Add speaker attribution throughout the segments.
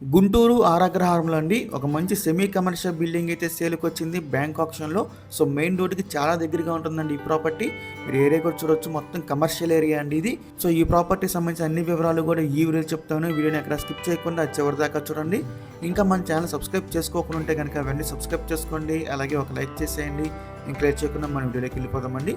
Speaker 1: గుంటూరు ఆరాగ్రహారంలో అండి. ఒక మంచి సెమీ కమర్షియల్ బిల్డింగ్ అయితే సేల్కి వచ్చింది బ్యాంక్ ఆప్షన్లో సో మెయిన్ రోడ్కి చాలా దగ్గరగా ఉంటుందండి ఈ ప్రాపర్టీ మీరు ఏరియా కూడా చూడొచ్చు. మొత్తం కమర్షియల్ ఏరియా అండి ఇది. సో ఈ ప్రాపర్టీ సంబంధించిన అన్ని వివరాలు కూడా ఈ వీడియో చెప్తాను. వీడియోని ఎక్కడ స్కిప్ చేయకుండా అది చివరి దాకా చూడండి. ఇంకా మన ఛానల్ సబ్స్క్రైబ్ చేసుకోకుండా ఉంటే కనుక అవన్నీ సబ్స్క్రైబ్ చేసుకోండి. అలాగే ఒక లైక్ చేసేయండి. ఇంకా లైక్ చేయకుండా మన వీడియోలోకి వెళ్ళిపోదామండి.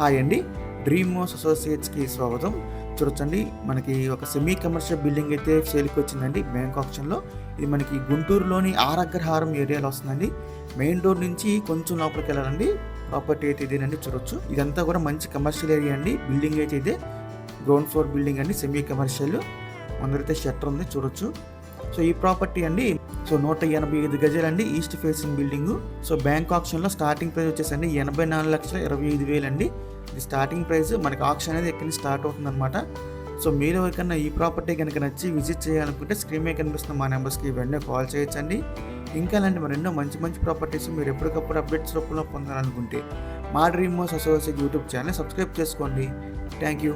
Speaker 1: హాయ్ అండి. డ్రీమ్ మోస్ అసోసియేట్స్కి స్వాగతం. చూడొచ్చండి మనకి ఒక సెమీ కమర్షియల్ బిల్డింగ్ అయితే సేల్కి వచ్చిందండి బ్యాంక్ ఆప్షన్లో. ఇది మనకి గుంటూరులోని ఆరగ్రహారం ఏరియాలో వస్తుందండి. మెయిన్ రోడ్ నుంచి కొంచెం లోపలికి వెళ్ళాలండి. ప్రాపర్టీ అయితే ఇదేనండి చూడొచ్చు. ఇదంతా కూడా మంచి కమర్షియల్ ఏరియా అండి. బిల్డింగ్ అయితే ఇదే. గ్రౌండ్ ఫ్లోర్ బిల్డింగ్ అండి సెమీ కమర్షియల్ అందరైతే షట్టర్ ఉంది చూడొచ్చు. సో ఈ ప్రాపర్టీ అండి సో నూట ఎనభై ఐదు గజాలండి east facing building. So bank ఆప్షన్లో స్టార్టింగ్ ప్రైస్ వచ్చేసండి ఎనభై నాలుగు లక్షల ఇరవై ఐదు వేలు అండి ఇది స్టార్టింగ్ ప్రైస్ మనకి ఆప్షన్ అనేది ఎక్కడి నుంచి స్టార్ట్ అవుతుంది అనమాట సో మీరు ఎవరికన్నా ఈ ప్రాపర్టీ కనుక నచ్చి విజిట్ చేయాలనుకుంటే స్క్రీన్ మీద కనిపిస్తున్న మా నెంబర్స్కి వెంటనే కాల్ చేయొచ్చండి. ఇంకా అలాంటి మరెన్నో మంచి మంచి ప్రాపర్టీస్ మీరు ఎప్పటికప్పుడు అప్డేట్స్ రూపంలో పొందాలనుకుంటే మా డ్రీమ్ మోస్ అసోసియేట్ యూట్యూబ్ ఛానల్ సబ్స్క్రైబ్ చేసుకోండి. Thank you.